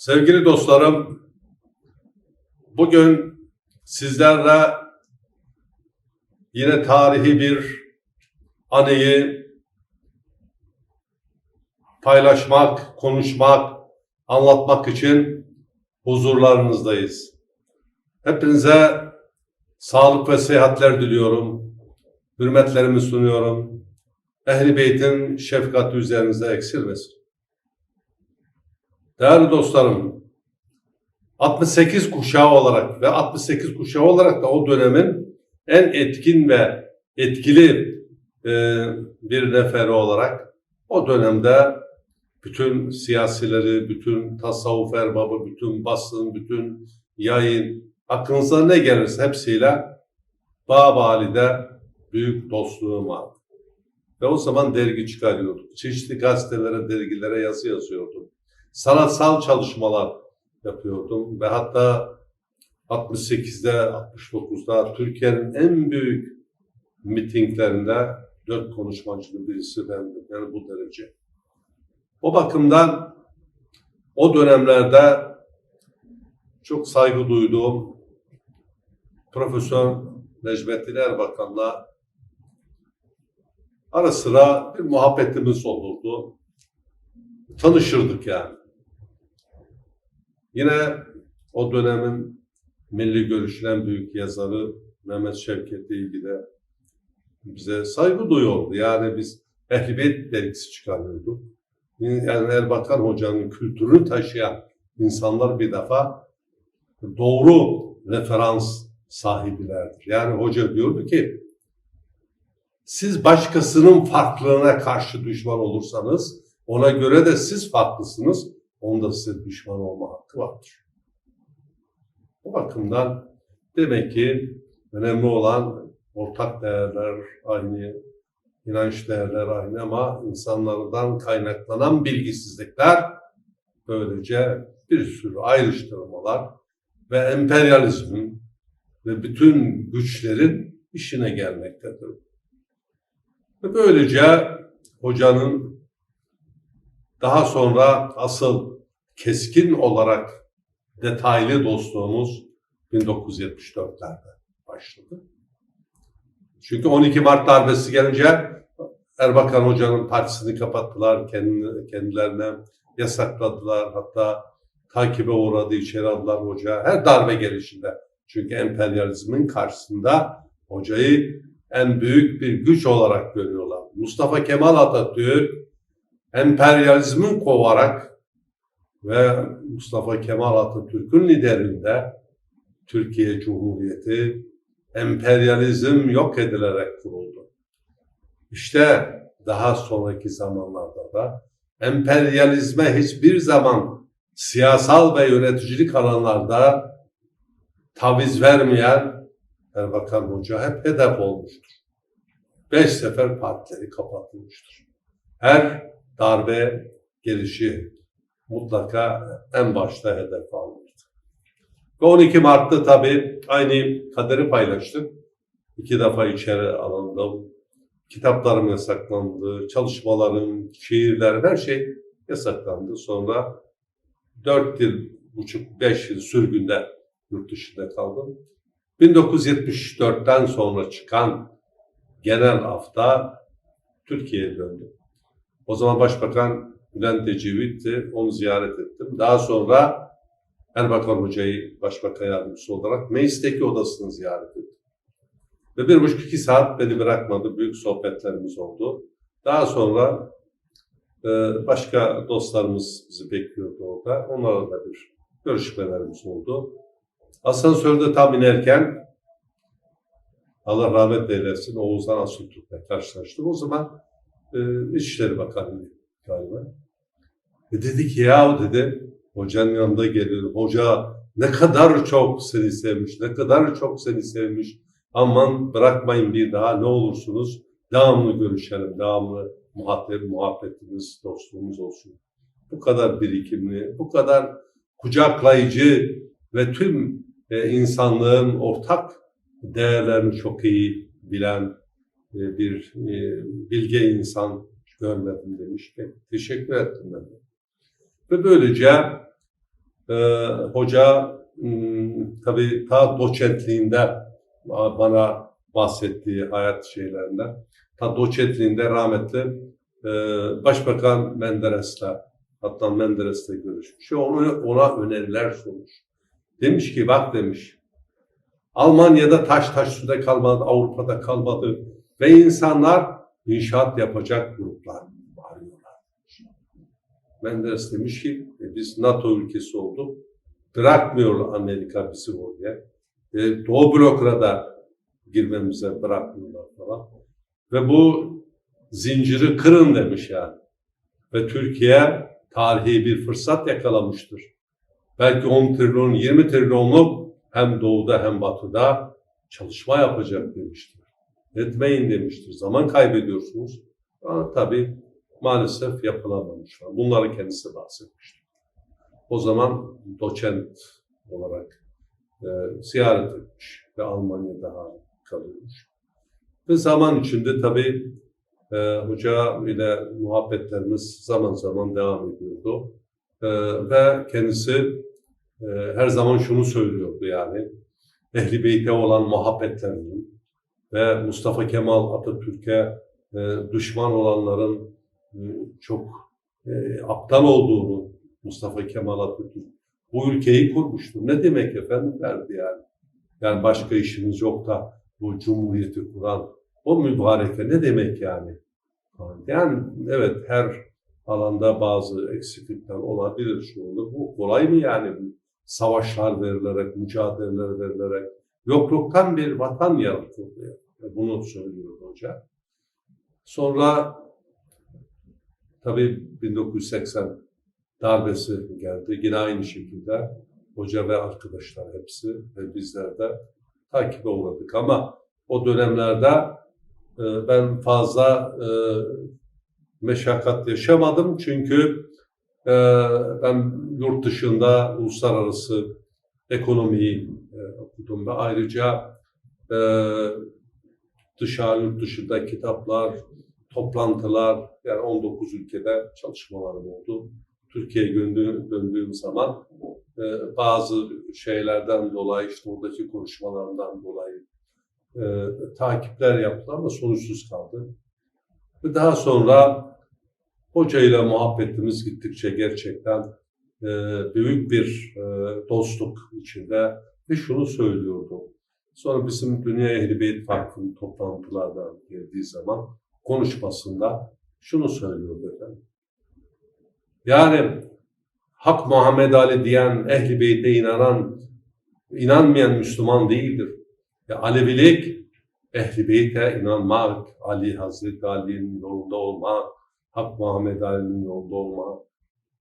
Sevgili dostlarım, bugün sizlerle yine tarihi bir anıyı paylaşmak, konuşmak, anlatmak için huzurlarınızdayız. Hepinize sağlık ve sıhhatler diliyorum. Hürmetlerimi sunuyorum. Ehl-i Beyt'in şefkati üzerinize eksilmesin. Değerli dostlarım, 68 kuşağı olarak ve 68 kuşağı olarak da o dönemin en etkin ve etkili e, bir neferi olarak o dönemde bütün siyasileri, bütün tasavvuf erbabı, bütün basın, bütün yayın, aklınıza ne gelirse hepsiyle Babali'de büyük dostluğum vardı. Ve o zaman dergi çıkarıyorduk. Çeşitli gazetelere, dergilere yazı yazıyordum. Sanatsal çalışmalar yapıyordum ve hatta 68'de, 69'da Türkiye'nin en büyük mitinglerinde dört konuşmacının birisi bendim. Yani bu derece. O bakımdan o dönemlerde çok saygı duyduğum Profesör Necmettin Erbakan'la ara sıra bir muhabbetimiz olurdu. Tanışırdık yani. Yine o dönemin milli görüşün en büyük yazarı Mehmet Şevket ilgili bize saygı duyuyordu. Yani biz Ehl-i Beyt dergisi çıkarıyorduk. Yani Erbakan Hoca'nın kültürünü taşıyan insanlar bir defa doğru referans sahibilerdir. Yani hoca diyordu ki siz başkasının farklılığına karşı düşman olursanız ona göre de siz farklısınız. Onda size düşman olma hakkı vardır. Bu bakımdan demek ki önemli olan ortak değerler aynı, inanç değerler aynı ama insanlardan kaynaklanan bilgisizlikler böylece bir sürü ayrıştırmalar ve emperyalizmin ve bütün güçlerin işine gelmektedir. Ve böylece hocanın daha sonra asıl keskin olarak detaylı dostluğumuz 1974'lerde başladı. Çünkü 12 Mart darbesi gelince Erbakan Hoca'nın partisini kapattılar, kendilerine yasakladılar. Hatta takibe uğradı, içeri aldılar hoca. Her darbe gelişinde. Çünkü emperyalizmin karşısında hocayı en büyük bir güç olarak görüyorlar. Mustafa Kemal Atatürk emperyalizmin kovarak ve Mustafa Kemal Atatürk'ün liderinde Türkiye Cumhuriyeti emperyalizm yok edilerek kuruldu. İşte daha sonraki zamanlarda da emperyalizme hiçbir zaman siyasal ve yöneticilik alanlarda taviz vermeyen Erbakan Hoca hep hedef olmuştur. Beş sefer partileri kapatılmıştır. Her darbe gelişi mutlaka en başta hedef alınır. Ve 12 Mart'ta tabii aynı kaderi paylaştık. İki defa içeri alındım. Kitaplarım yasaklandı, çalışmalarım, şiirlerim her şey yasaklandı. Sonra dört yıl, buçuk, beş yıl sürgünde yurt dışında kaldım. 1974'ten sonra çıkan genel hafta Türkiye'ye döndüm. O zaman Başbakan Bülent Ecevit'ti, onu ziyaret ettim. Daha sonra Erbakan Hoca'yı Başbakan Yardımcısı olarak meclisteki odasını ziyaret ettim. Ve bir buçuk iki saat beni bırakmadı, büyük sohbetlerimiz oldu. Daha sonra e, başka dostlarımız bizi bekliyordu orada. Onlarla da bir görüşmelerimiz oldu. Asansörde tam inerken Allah rahmet eylesin Oğuzhan Asultürk'le karşılaştım. O zaman e, İçişleri Bakanı galiba. E dedi ki ya dedi hocanın yanında geliyorum. Hoca ne kadar çok seni sevmiş, ne kadar çok seni sevmiş. Aman bırakmayın bir daha ne olursunuz. Devamlı görüşelim, devamlı muhabbet, muhabbetimiz, dostluğumuz olsun. Bu kadar birikimli, bu kadar kucaklayıcı ve tüm e, insanlığın ortak değerlerini çok iyi bilen e, bir e, bilge insan görmedim demişken teşekkür ettim ben. Ve böylece Ee, hoca hmm, tabii ta doçentliğinde ba- bana bahsettiği hayat şeylerinden ta doçentliğinde rahmetli e, Başbakan Menderes'le hatta Menderes'le görüşmüş. Onu, ona öneriler sunmuş. Demiş ki bak demiş Almanya'da taş taş suda kalmadı, Avrupa'da kalmadı ve insanlar inşaat yapacak gruplar arıyorlar. Menderes demiş ki e, biz NATO ülkesi olduk. Bırakmıyor Amerika bizi oraya. E, Doğu blokuna girmemize bırakmıyorlar falan. Ve bu zinciri kırın demiş yani. Ve Türkiye tarihi bir fırsat yakalamıştır. Belki 10 trilyon, 20 trilyonluk hem doğuda hem batıda çalışma yapacak demiştir. Etmeyin demiştir. Zaman kaybediyorsunuz. Ama tabii maalesef yapılamamış. Bunları kendisi bahsetmiştir. O zaman doçent olarak e, ziyaret etmiş ve Almanya'da kalıyormuş. Ve zaman içinde tabii e, hoca ile muhabbetlerimiz zaman zaman devam ediyordu. E, ve kendisi e, her zaman şunu söylüyordu yani. Ehli Beyt'e olan muhabbetlerinin ve Mustafa Kemal Atatürk'e e, düşman olanların e, çok e, aptal olduğunu Mustafa Kemal Atatürk bu ülkeyi kurmuştu. Ne demek efendim derdi yani. Yani başka işimiz yok da bu cumhuriyeti kuran o mübareke ne demek yani? Yani evet her alanda bazı eksiklikler olabilir şu olur. Bu kolay mı yani? Savaşlar verilerek, mücadeleler verilerek yokluktan bir vatan yaratıldı. Bunu söylüyor hoca. Sonra tabii 1980 darbesi geldi. Yine aynı şekilde hoca ve arkadaşlar hepsi ve bizler de takibe uğradık. Ama o dönemlerde e, ben fazla e, meşakkat yaşamadım. Çünkü e, ben yurt dışında uluslararası ekonomiyi e, okudum ve ayrıca e, dışarı dışında kitaplar, toplantılar yani 19 ülkede çalışmalarım oldu. Türkiye'ye döndüğüm, döndüğüm zaman e, bazı şeylerden dolayı işte oradaki konuşmalarımdan dolayı e, takipler yaptılar ama sonuçsuz kaldı. Ve daha sonra hocayla muhabbetimiz gittikçe gerçekten e, büyük bir e, dostluk içinde ve şunu söylüyordu. Sonra bizim Dünya Ehli Beyt Vakfı'nın toplantılardan geldiği zaman konuşmasında şunu söylüyordu efendim. Yani Hak Muhammed Ali diyen Ehli Beyt'e inanan, inanmayan Müslüman değildir. Ya Alevilik Ehli Beyt'e inanmak, Ali Hazreti Ali'nin yolunda olma, Hak Muhammed Ali'nin yolunda olma.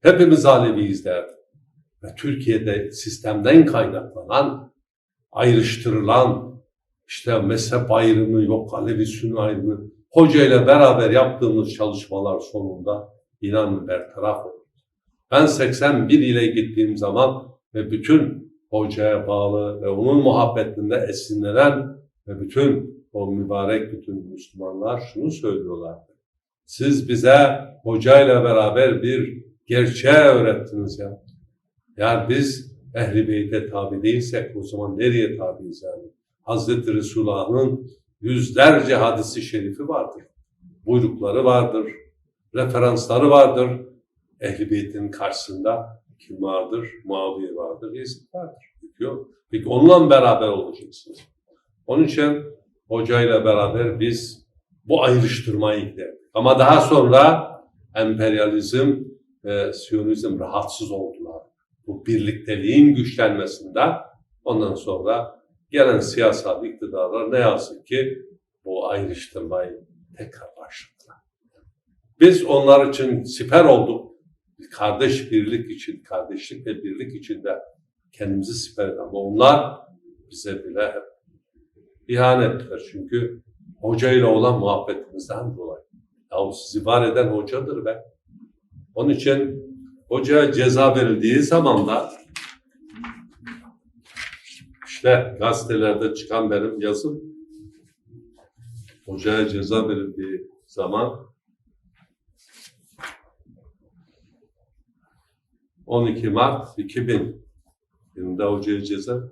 Hepimiz Aleviyiz derdi. Ve Türkiye'de sistemden kaynaklanan, ayrıştırılan, işte mezhep ayrımı yok, Alevi Sünni ayrımı, hoca ile beraber yaptığımız çalışmalar sonunda inanın bertaraf oldu. Ben 81 ile gittiğim zaman ve bütün hocaya bağlı ve onun muhabbetinde esinlenen ve bütün o mübarek bütün Müslümanlar şunu söylüyorlardı. Siz bize hocayla beraber bir gerçeği öğrettiniz ya. Yani biz ehli beyte tabi değilsek o zaman nereye tabiiz yani? Hazreti Resulullah'ın yüzlerce hadisi şerifi vardır. Buyrukları vardır. Referansları vardır. Ehli beytin karşısında kim vardır? Muaviye vardır. Yazid vardır. Diyor. Peki onunla beraber olacaksınız. Onun için hocayla beraber biz bu ayrıştırmayı giderdik. Ama daha sonra emperyalizm ve Siyonizm rahatsız oldular. Bu birlikteliğin güçlenmesinde ondan sonra gelen siyasal iktidarlar ne yazık ki bu ayrıştırmayı tekrar başladılar. Biz onlar için siper olduk. Kardeş birlik için, kardeşlik ve birlik içinde kendimizi siper ettik. Ama onlar bize bile hep ihanet ettiler. Çünkü hocayla olan muhabbetimizden dolayı. Yahu sizi var eden hocadır be. Onun için hocaya ceza verildiği zaman da işte gazetelerde çıkan benim yazım hocaya ceza verildiği zaman 12 Mart 2000 yılında hocaya ceza.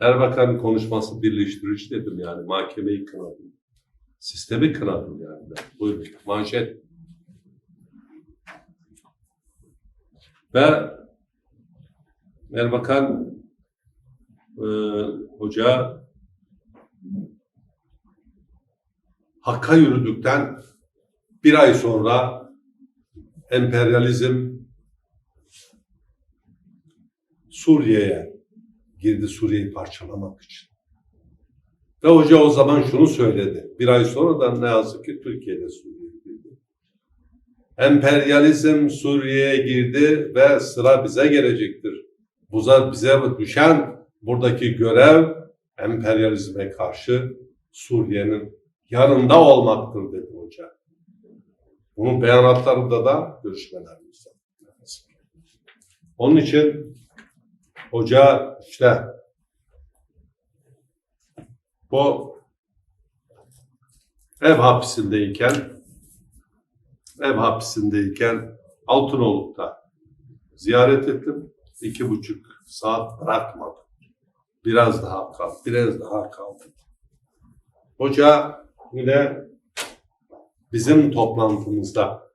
Erbakan konuşması birleştirici dedim yani mahkemeyi kınadım. Sistemi kınadım yani. Ben. Buyurun manşet. Ve Erbakan e, hoca Hakka yürüdükten bir ay sonra emperyalizm Suriye'ye girdi Suriye'yi parçalamak için. Ve hoca o zaman şunu söyledi. Bir ay sonra da ne yazık ki Türkiye'de girdi. Emperyalizm Suriye'ye girdi ve sıra bize gelecektir. Buza bize düşen buradaki görev emperyalizme karşı Suriye'nin yanında olmaktır dedi hoca. Bunun beyanatlarında da görüşmelerimizde. Onun için hoca işte bu ev hapsindeyken ev hapsindeyken Altınoluk'ta ziyaret ettim. İki buçuk saat bırakmadı. Biraz daha kaldı, biraz daha kaldı. Hoca yine bizim toplantımızda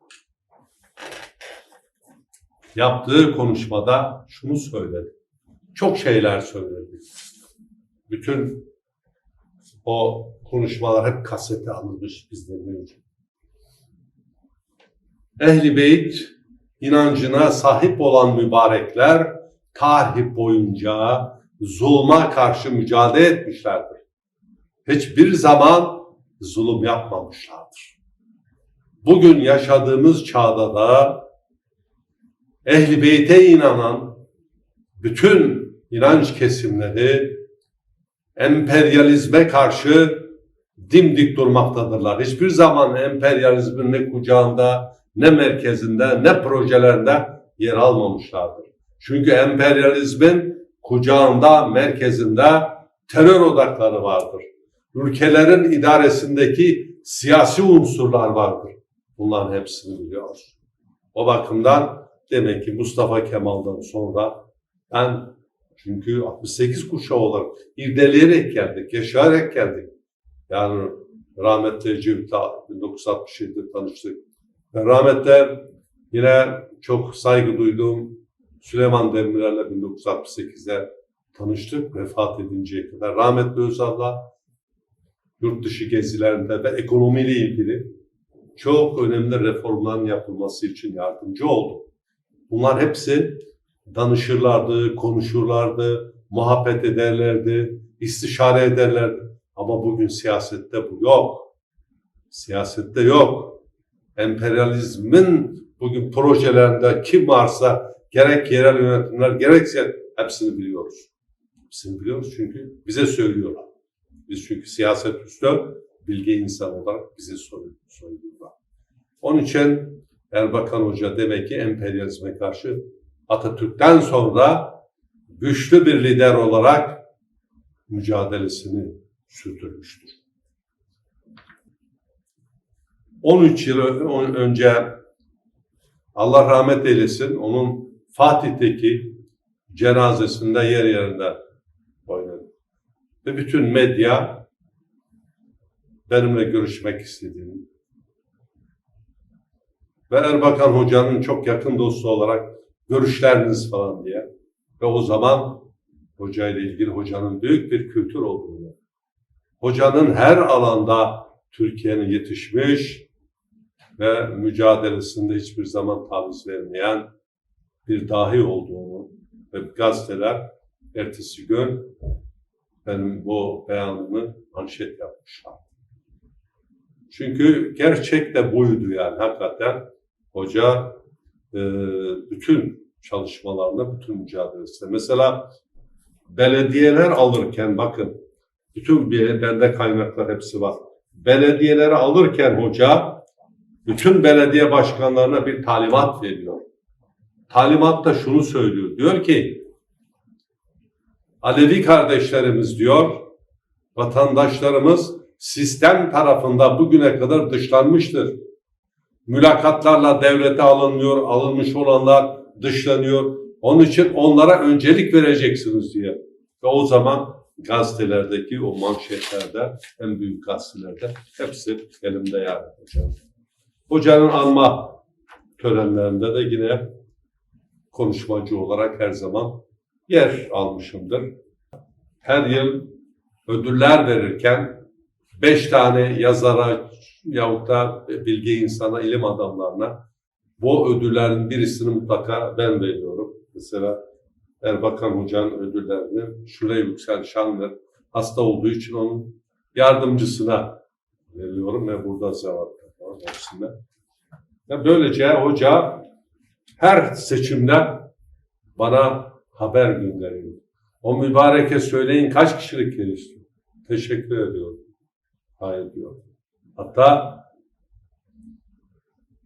yaptığı konuşmada şunu söyledi. Çok şeyler söyledi. Bütün o konuşmalar hep kasete alınmış bizde mevcut. Ehli Beyt inancına sahip olan mübarekler tarih boyunca zulma karşı mücadele etmişlerdir. Hiçbir zaman zulüm yapmamışlardır. Bugün yaşadığımız çağda da Ehli Beyt'e inanan bütün inanç kesimleri emperyalizme karşı dimdik durmaktadırlar. Hiçbir zaman emperyalizmin ne kucağında, ne merkezinde, ne projelerinde yer almamışlardır. Çünkü emperyalizmin kucağında, merkezinde terör odakları vardır. Ülkelerin idaresindeki siyasi unsurlar vardır. Bunların hepsini biliyoruz. O bakımdan demek ki Mustafa Kemal'dan sonra ben çünkü 68 kuşağı olarak irdeleyerek geldik, yaşayarak geldik. Yani rahmetli Ecevit'le 1967'de tanıştık. Ve rahmetli yine çok saygı duyduğum Süleyman Demirel'le 1968'de tanıştık vefat edinceye kadar. Rahmetli Özal'la yurt dışı gezilerinde ve ekonomiyle ilgili çok önemli reformların yapılması için yardımcı oldu. Bunlar hepsi danışırlardı, konuşurlardı, muhabbet ederlerdi, istişare ederlerdi. Ama bugün siyasette bu yok. Siyasette yok. Emperyalizmin bugün projelerinde kim varsa gerek yerel yönetimler gerekse hepsini biliyoruz. Hepsini biliyoruz çünkü bize söylüyorlar. Biz çünkü siyaset üstü bilgi insan olarak bize söylüyorlar. Onun için Erbakan Hoca demek ki emperyalizme karşı Atatürk'ten sonra güçlü bir lider olarak mücadelesini sürdürmüştür. 13 yıl önce Allah rahmet eylesin onun Fatih'teki cenazesinde yer yerinde oynadı. Ve bütün medya benimle görüşmek istediğini ve Erbakan Hoca'nın çok yakın dostu olarak görüşleriniz falan diye. Ve o zaman hoca ile ilgili hocanın büyük bir kültür olduğunu, hocanın her alanda Türkiye'nin yetişmiş ve mücadelesinde hiçbir zaman taviz vermeyen bir dahi olduğunu ve gazeteler ertesi gün benim bu beyanımı manşet yapmışlar. Çünkü gerçek de buydu yani hakikaten hoca e, bütün çalışmalarında, bütün mücadelesinde. Mesela belediyeler alırken bakın, bütün bende kaynaklar hepsi var. Belediyeleri alırken hoca, bütün belediye başkanlarına bir talimat veriyor. Talimatta şunu söylüyor. Diyor ki, Alevi kardeşlerimiz diyor, vatandaşlarımız sistem tarafında bugüne kadar dışlanmıştır mülakatlarla devlete alınmıyor, alınmış olanlar dışlanıyor. Onun için onlara öncelik vereceksiniz diye. Ve o zaman gazetelerdeki o manşetlerde, en büyük gazetelerde hepsi elimde yani hocam. Hocanın anma törenlerinde de yine konuşmacı olarak her zaman yer almışımdır. Her yıl ödüller verirken beş tane yazara yahut da bilge insana, ilim adamlarına bu ödüllerin birisini mutlaka ben veriyorum. Mesela Erbakan Hoca'nın ödüllerini Şule Yüksel Şanlı hasta olduğu için onun yardımcısına veriyorum ve burada zevat hepsinde. Ve böylece hoca her seçimde bana haber gönderiyor. O mübareke söyleyin kaç kişilik gelişti? Teşekkür ediyorum. Hayır diyor. Hatta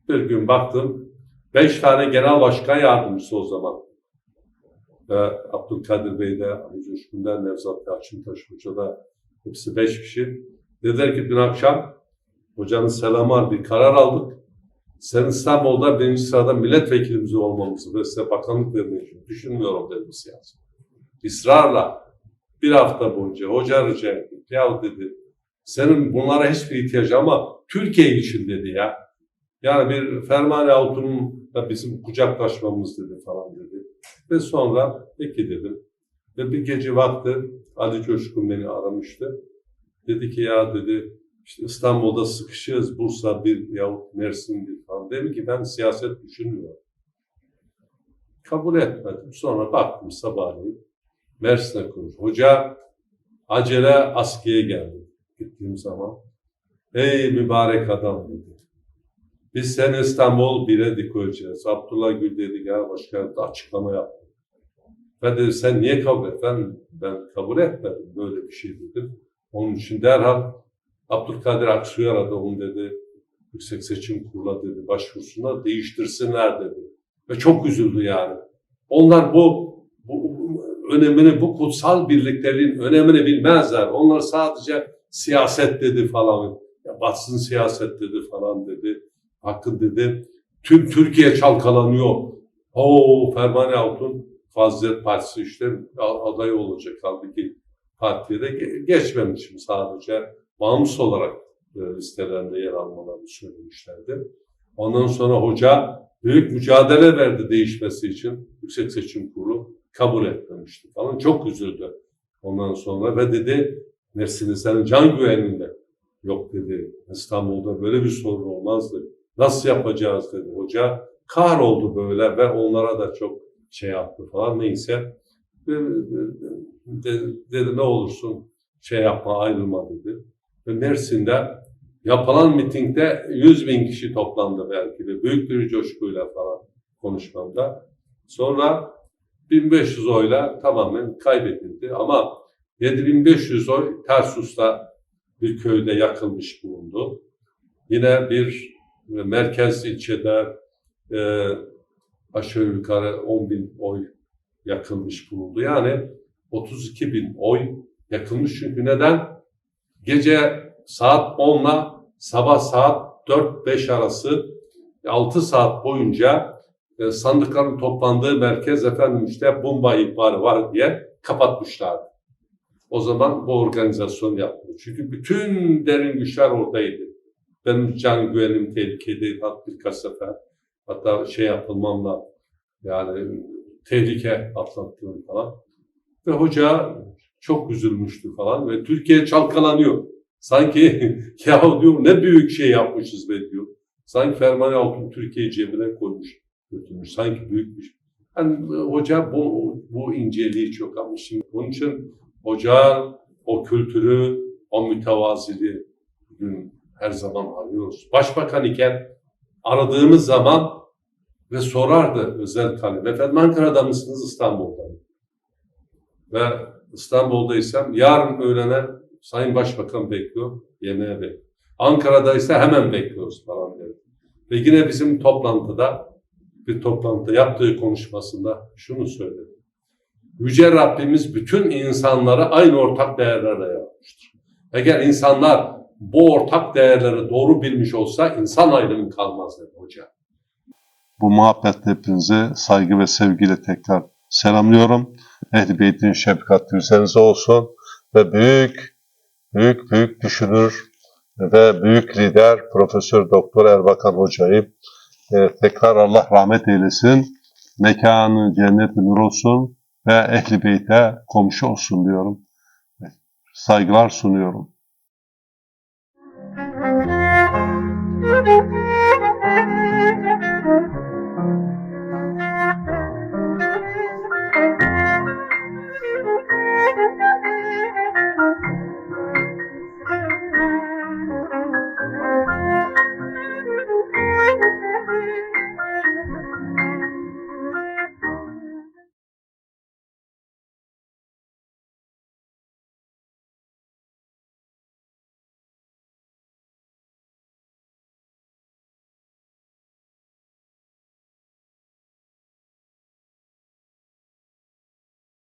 bir gün baktım, beş tane genel başkan yardımcısı o zaman. Ve Abdülkadir Bey de, Ali Coşkun'dan, Nevzat Yalçıntaş Hoca da hepsi beş kişi. Dediler ki dün akşam hocanın selamı bir karar aldık. Sen İstanbul'da birinci sırada milletvekilimiz olmamızı ve size bakanlık vermeyi düşünmüyorum dedim siyasi. İsrarla bir hafta boyunca hoca rica ettik. Ya dedi senin bunlara hiçbir ihtiyacı ama Türkiye için dedi ya. Yani bir Fermane Altun'un da bizim kucaklaşmamız dedi falan dedi. Ve sonra peki dedim. Ve bir gece vakti Ali Coşkun beni aramıştı. Dedi ki ya dedi işte İstanbul'da sıkışığız Bursa bir yahut Mersin bir falan. Dedim ki ben siyaset düşünmüyorum. Kabul etmedim. Sonra baktım sabahleyin Mersin'e konuş. Hoca acele askıya geldi gittiğim zaman. Ey mübarek adam dedi. Biz seni İstanbul bire dik koyacağız. Abdullah Gül dedi ya başkan açıklama yaptı. Ben dedi sen niye kabul et? Ben, ben kabul etmedim böyle bir şey dedim. Onun için derhal Abdülkadir Aksu'yu aradı. Onu dedi Yüksek Seçim Kurulu dedi başvursunlar değiştirsinler dedi. Ve çok üzüldü yani. Onlar bu, bu önemini, bu kutsal birlikteliğin önemini bilmezler. Onlar sadece siyaset dedi falan. Ya batsın siyaset dedi falan dedi. Hakkı dedi. Tüm Türkiye çalkalanıyor. Oo Fermane Altun Fazilet Partisi işte aday olacak. Halbuki partiye de ge- geçmemişim sadece. Bağımsız olarak e, listelerinde yer almalarını söylemişlerdi. Ondan sonra hoca büyük mücadele verdi değişmesi için. Yüksek Seçim Kurulu kabul etmemişti falan. Çok üzüldü ondan sonra ve dedi Mersin'in senin can güvenliğinde. Yok dedi İstanbul'da böyle bir sorun olmazdı. Nasıl yapacağız dedi hoca. Kar oldu böyle ve onlara da çok şey yaptı falan neyse. Ve, de- dedi ne olursun şey yapma ayrılma dedi. Mersin'de yapılan mitingde 100 bin kişi toplandı belki de. Büyük bir coşkuyla falan konuşmamda. Sonra 1500 oyla tamamen kaybedildi ama 7500 oy Tarsus'ta bir köyde yakılmış bulundu. Yine bir merkez ilçede e, aşağı yukarı 10 bin oy yakılmış bulundu. Yani 32 bin oy yakılmış çünkü neden? Gece saat 10 ile sabah saat 4-5 arası 6 saat boyunca e, sandıkların toplandığı merkez efendim işte bomba ihbarı var diye kapatmışlardı. O zaman bu organizasyon yaptı. Çünkü bütün derin güçler oradaydı. Benim can güvenim tehlikedeydi hat birkaç sefer. Hatta şey yapılmamla yani tehlike atlattığım falan. Ve hoca çok üzülmüştü falan ve Türkiye çalkalanıyor. Sanki ya diyor ne büyük şey yapmışız be diyor. Sanki Fermane Altun Türkiye cebine koymuş, götürmüş. Sanki büyük bir şey. Yani hoca bu, bu inceliği çok ama şimdi onun için hoca o kültürü, o mütevaziliği bugün her zaman arıyoruz. Başbakan iken aradığımız zaman ve sorardı özel kalem. Efendim Ankara'da mısınız İstanbul'da mı? Ve İstanbul'daysam yarın öğlene Sayın Başbakan bekliyor, yemeğe bekliyor. Ankara'daysa hemen bekliyoruz falan dedi. Ve yine bizim toplantıda bir toplantıda yaptığı konuşmasında şunu söyledi. Yüce Rabbimiz bütün insanları aynı ortak değerlerle yaratmıştır. Eğer insanlar bu ortak değerleri doğru bilmiş olsa insan ayrımı kalmaz dedi hoca. Bu muhabbetle hepinizi saygı ve sevgiyle tekrar selamlıyorum. Ehl-i Beyt'in şefkatli üzerinize olsun ve büyük, büyük, büyük düşünür ve büyük lider Profesör Doktor Erbakan Hoca'yı e, tekrar Allah rahmet eylesin. Mekanı cennet nur olsun ve Ehl-i Beyt'e komşu olsun diyorum. Saygılar sunuyorum.